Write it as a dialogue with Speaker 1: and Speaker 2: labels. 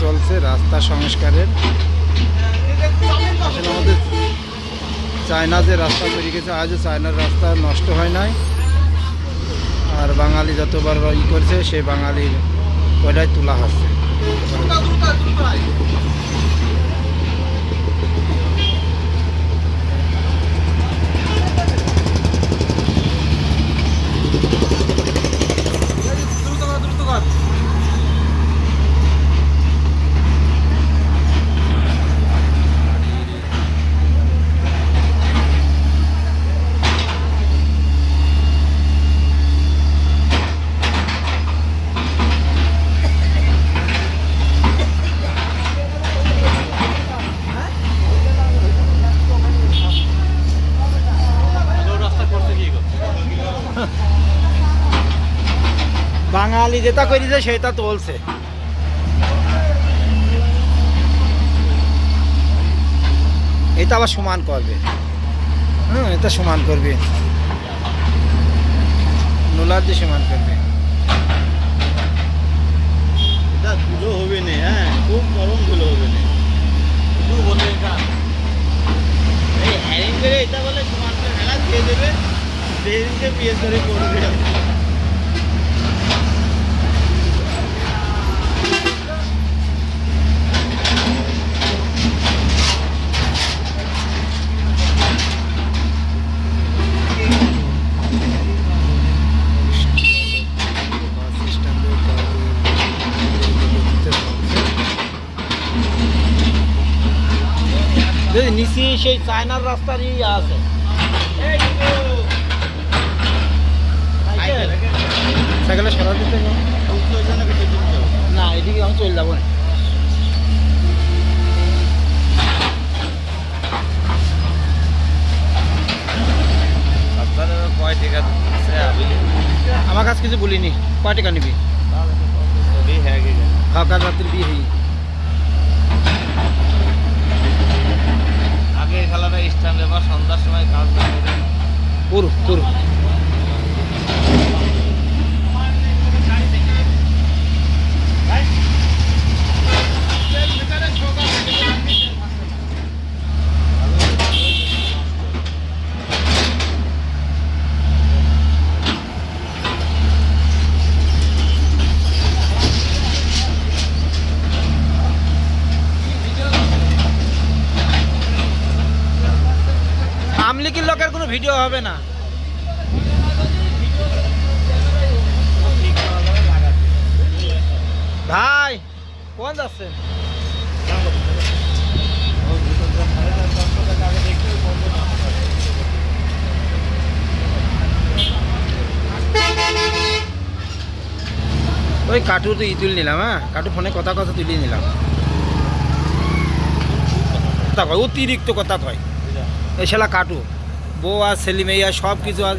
Speaker 1: চলছে, রাস্তা সংস্কারের। আসলে আমাদের চায়না যে রাস্তা তৈরি করেছে, আজও চায়নার রাস্তা নষ্ট হয় নাই। আর বাঙালি যতবার ই করছে, সে বাঙালির ওইটাই তোলা হচ্ছে বাঙালি যেটা করেছে সেটা চলছে এটা আবার সমান করবে। হ্যাঁ এটা সমান করবে। নোলার দিয়ে সমান করবে
Speaker 2: এটা ধুলো হবে না হ্যাঁ খুব নরম ধুলো হবে না শুধু বলে এটা এই হ্যারিং করে এটা বলে সমান করে হেলা দিয়ে দেবে সেদিনকে বিয়ে করে করবে
Speaker 1: বাস স্ট্যান্ডে নিচে সেই চায়নার রাস্তার ইয়ে আছে সাইকেলে? সরা দিতে। না এদিকে আমি চলে যাব না। আমার কাছে কিছু বলিনি। কয় টাকা নিবি?
Speaker 2: হ্যাঁ গেছে
Speaker 1: হাকার রাত্রির বিয়ে হই
Speaker 2: আগে খেলাটা স্ট্যান্ডে বা সন্ধ্যার সময় কাজ করে
Speaker 1: পুরু। আমলিকির লোকের কোনো ভিডিও হবে না। ভাই, কোন যাচ্ছে ওই কাঠু তো ই তুলে নিলাম হ্যাঁ? কাঠু ফোনে কথা কথা তুলে নিলাম। অতিরিক্ত কথা কয়। শালা কাটু। বউ আর ছেলে মেয়ে সব কিছু আর